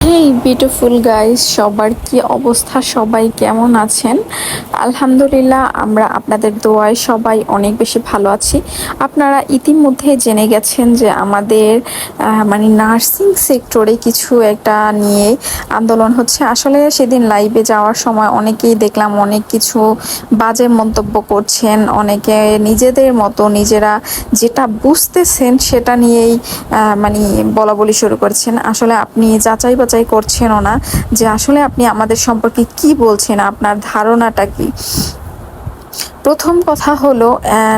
হেই beautiful guys সবার কি অবস্থা? সবাই কেমন আছেন? আলহামদুলিল্লাহ, আমরা আপনাদের দোয়ায় সবাই অনেক বেশি ভালো আছি। আপনারা ইতিমধ্যে জেনে গেছেন যে আমাদের মানে নার্সিং সেক্টরে কিছু একটা নিয়ে আন্দোলন হচ্ছে। আসলে সেদিন লাইভে যাওয়ার সময় অনেকেই দেখলাম অনেক কিছু বাজে মন্তব্য করছেন। অনেকে নিজেদের মতো নিজেরা যেটা বুঝতেছেন সেটা নিয়েই মানে বলা বলি শুরু করছেন। আসলে আপনি যাচাই বাছাই করছেনও না যে আসলে আপনি আমাদের সম্পর্কে কি বলছেন, আপনার ধারণাটা কি? প্রথম কথা হলো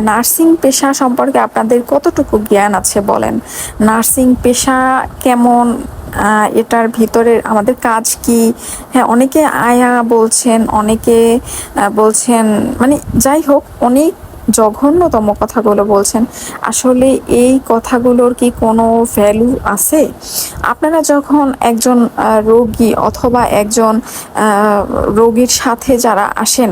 নার্সিং পেশা সম্পর্কে আপনাদের কতটুকু জ্ঞান আছে বলেন? নার্সিং পেশা কেমন? এটার ভিতরে আমাদের কাজ কি? হ্যাঁ অনেকে আয়া বলছেন, অনেকে বলছেন মানে যাই হোক, অনেক জঘন্যতম কথাগুলো বলছেন। আসলে এই কথাগুলোর কি কোনো ভ্যালু আছে? আপনারা যখন একজন রোগী অথবা একজন রোগীর সাথে যারা আসেন,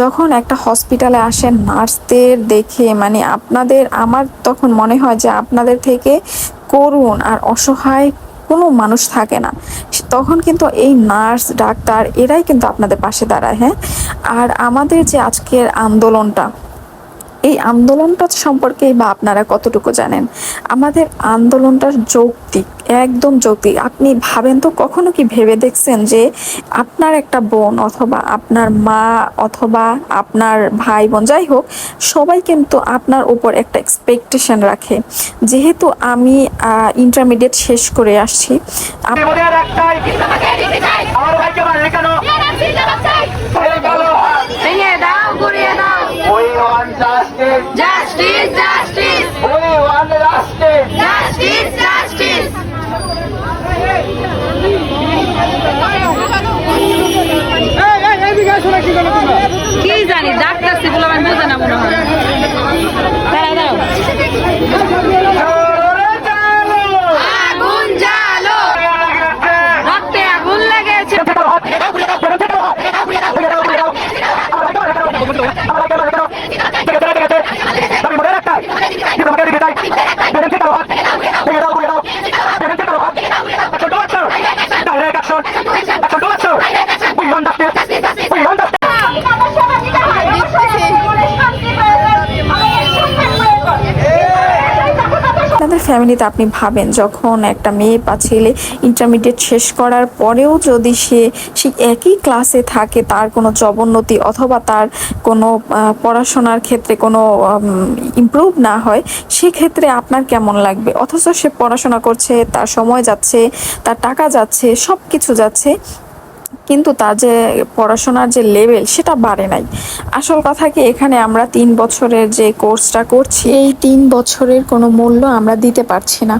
যখন একটা হসপিটালে আসেন, নার্সদের দেখে মানে আপনাদের, আমার তখন মনে হয় যে আপনাদের থেকে করুণ আর অসহায় কোনো মানুষ থাকে না। তখন কিন্তু এই নার্স, ডাক্তার, এরাই কিন্তু আপনাদের পাশে দাঁড়ায় হ্যাঁ? আর আমাদের যে আজকের আন্দোলনটা এই আন্দোলনটা সম্পর্কে বা আপনারা কতটুকু জানেন? আমাদের আন্দোলনটার যৌক্তিক একদম যৌক্তিক। আপনি ভাবেন তো কখনো কি ভেবে দেখছেন যে আপনার একটা বোন অথবা আপনার মা অথবা আপনার ভাই বোন যাই হোক সবাই কিন্তু আপনার উপর একটা এক্সপেকটেশন রাখে। যেহেতু আমি ইন্টারমিডিয়েট শেষ করে আসছি। আপ- আমাদের আমার ভাইকে কেন? ফ্যামিলিতে আপনি ভাবেন, যখন একটা মেয়ে বা ছেলে ইন্টারমিডিয়েট শেষ করার পরেও যদি সে সেই একই ক্লাসে থাকে, তার কোনো জবোন্নতি অথবা তার কোনো পড়াশোনার ক্ষেত্রে কোনো ইমপ্রুভ না হয়, সেক্ষেত্রে আপনার কেমন লাগবে? অথচ সে পড়াশোনা করছে, তার সময় যাচ্ছে, তার টাকা যাচ্ছে সব কিছু যাচ্ছে কিন্তু তার যে পড়াশোনার যে লেভেল সেটা বাড়ে নাই। আসল কথা কি, এখানে আমরা তিন বছরের যে কোর্সটা করছি, এই তিন বছরের কোনো মূল্য আমরা দিতে পারছি না।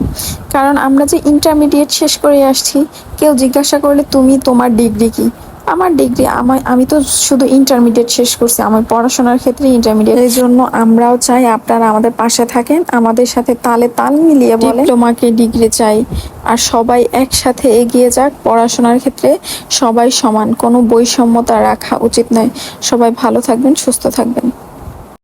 কারণ আমরা যে ইন্টারমিডিয়েট শেষ করে আসছি, কেউ জিজ্ঞাসা করলে, তুমি তোমার ডিগ্রি কি? আমার ডিগ্রি আমার, আমি তো শুধু ইন্টারমিডিয়েট শেষ করছি, আমার পড়াশোনার ক্ষেত্রে ইন্টারমিডিয়েট এই জন্য আমরাও চাই আপনারা আমাদের পাশে থাকেন, আমাদের সাথে তালে তাল মিলিয়ে বলে তোমাকে ডিগ্রি চাই, আর সবাই একসাথে এগিয়ে যাক পড়াশোনার ক্ষেত্রে, সবাই সমান, কোনো বৈষম্যতা রাখা উচিত নয়। সবাই ভালো থাকবেন, সুস্থ থাকবেন।